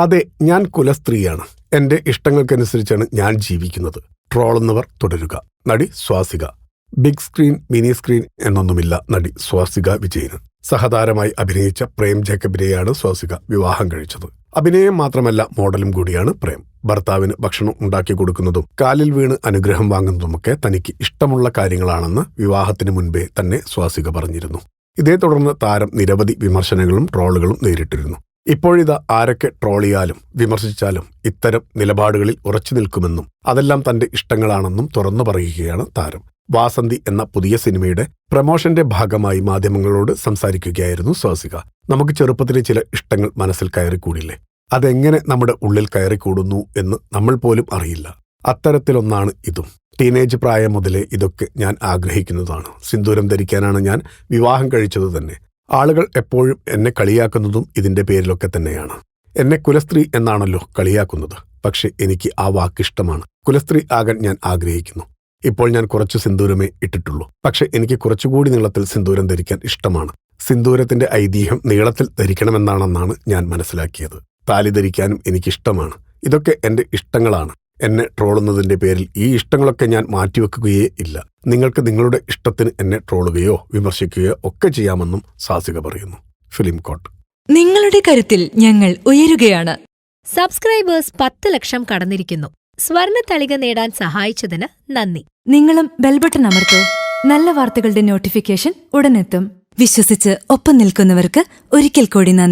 അതെ ഞാൻ കുലസ്ത്രീയാണ്. എന്റെ ഇഷ്ടങ്ങൾക്കനുസരിച്ചാണ് ഞാൻ ജീവിക്കുന്നത്. ട്രോളുന്നവർ തുടരുക. നടി Swasika. Big screen mini screen എന്നൊന്നുമില്ല നടി സ്വാസിക വിജയന്. സഹതാരമായി അഭിനയിച്ച പ്രേം ജേക്കബിനെയാണ് സ്വാസിക വിവാഹം കഴിച്ചത്. അഭിനയം മാത്രമല്ല മോഡലും കൂടിയാണ് പ്രേം. ഭർത്താവിന് ഭക്ഷണം ഉണ്ടാക്കി കൊടുക്കുന്നതും കാലിൽ വീണ് അനുഗ്രഹം വാങ്ങുന്നതുമൊക്കെ തനിക്ക് ഇഷ്ടമുള്ള കാര്യങ്ങളാണെന്ന് വിവാഹത്തിന് മുൻപേ തന്നെ സ്വാസിക പറഞ്ഞിരുന്നു. ഇതേ തുടർന്ന് താരം നിരവധി വിമർശനങ്ങളും ട്രോളുകളും നേരിട്ടിരുന്നു. ഇപ്പോഴിതാ ആരൊക്കെ ട്രോളിയാലും വിമർശിച്ചാലും ഇത്തരം നിലപാടുകളിൽ ഉറച്ചു നിൽക്കുമെന്നും അതെല്ലാം തന്റെ ഇഷ്ടങ്ങളാണെന്നും തുറന്നു പറയുകയാണ് താരം. വാസന്തി എന്ന പുതിയ സിനിമയുടെ പ്രമോഷന്റെ ഭാഗമായി മാധ്യമങ്ങളോട് സംസാരിക്കുകയായിരുന്നു സ്വാസിക. നമുക്ക് ചെറുപ്പത്തിലെ ചില ഇഷ്ടങ്ങൾ മനസ്സിൽ കയറിക്കൂടില്ലേ? അതെങ്ങനെ നമ്മുടെ ഉള്ളിൽ കയറിക്കൂടുന്നു എന്ന് നമ്മൾ പോലും അറിയില്ല. അത്തരത്തിലൊന്നാണ് ഇതും. ടീനേജ് പ്രായം മുതലേ ഇതൊക്കെ ഞാൻ ആഗ്രഹിക്കുന്നതാണ്. സിന്ദൂരം ധരിക്കാനാണ് ഞാൻ വിവാഹം കഴിച്ചത് തന്നെ. ആളുകൾ എപ്പോഴും എന്നെ കളിയാക്കുന്നതും ഇതിന്റെ പേരിലൊക്കെ തന്നെയാണ്. എന്നെ കുലസ്ത്രീ എന്നാണല്ലോ കളിയാക്കുന്നത്. പക്ഷെ എനിക്ക് ആ വാക്കിഷ്ടമാണ് കുലസ്ത്രീ ആകാൻ ഞാൻ ആഗ്രഹിക്കുന്നു. ഇപ്പോൾ ഞാൻ കുറച്ച് സിന്ദൂരമേ ഇട്ടിട്ടുള്ളൂ. പക്ഷെ എനിക്ക് കുറച്ചുകൂടി നീളത്തിൽ സിന്ദൂരം ധരിക്കാൻ ഇഷ്ടമാണ്. സിന്ദൂരത്തിന്റെ ഐതിഹ്യം നീളത്തിൽ ധരിക്കണമെന്നാണെന്നാണ് ഞാൻ മനസ്സിലാക്കിയത്. താലി ധരിക്കാനും എനിക്കിഷ്ടമാണ്. ഇതൊക്കെ എന്റെ ഇഷ്ടങ്ങളാണ്. എന്നെ ട്രോളുന്നതിന്റെ പേരിൽ ഈ ഇഷ്ടങ്ങളൊക്കെ ഞാൻ മാറ്റിവെക്കുകയേ ഇല്ല. നിങ്ങൾക്ക് നിങ്ങളുടെ ഇഷ്ടത്തിന് എന്നെ ട്രോളുകയോ വിമർശിക്കുകയോ ഒക്കെ ചെയ്യാമെന്നും സാസിക പറയുന്നു. ഫിലിം കോട്ട്. നിങ്ങളുടെ കരുത്തിൽ ഞങ്ങൾ ഉയരുകയാണ്. സബ്സ്ക്രൈബേഴ്സ് പത്ത് ലക്ഷം കടന്നിരിക്കുന്നു. സ്വർണ തളിക നേടാൻ സഹായിച്ചതിന് നന്ദി. നിങ്ങളും ബെൽബട്ടൺ അമർത്തോ. നല്ല വാർത്തകളുടെ നോട്ടിഫിക്കേഷൻ ഉടനെത്തും. വിശ്വസിച്ച് ഒപ്പം നിൽക്കുന്നവർക്ക് ഒരിക്കൽ കൂടി നന്ദി.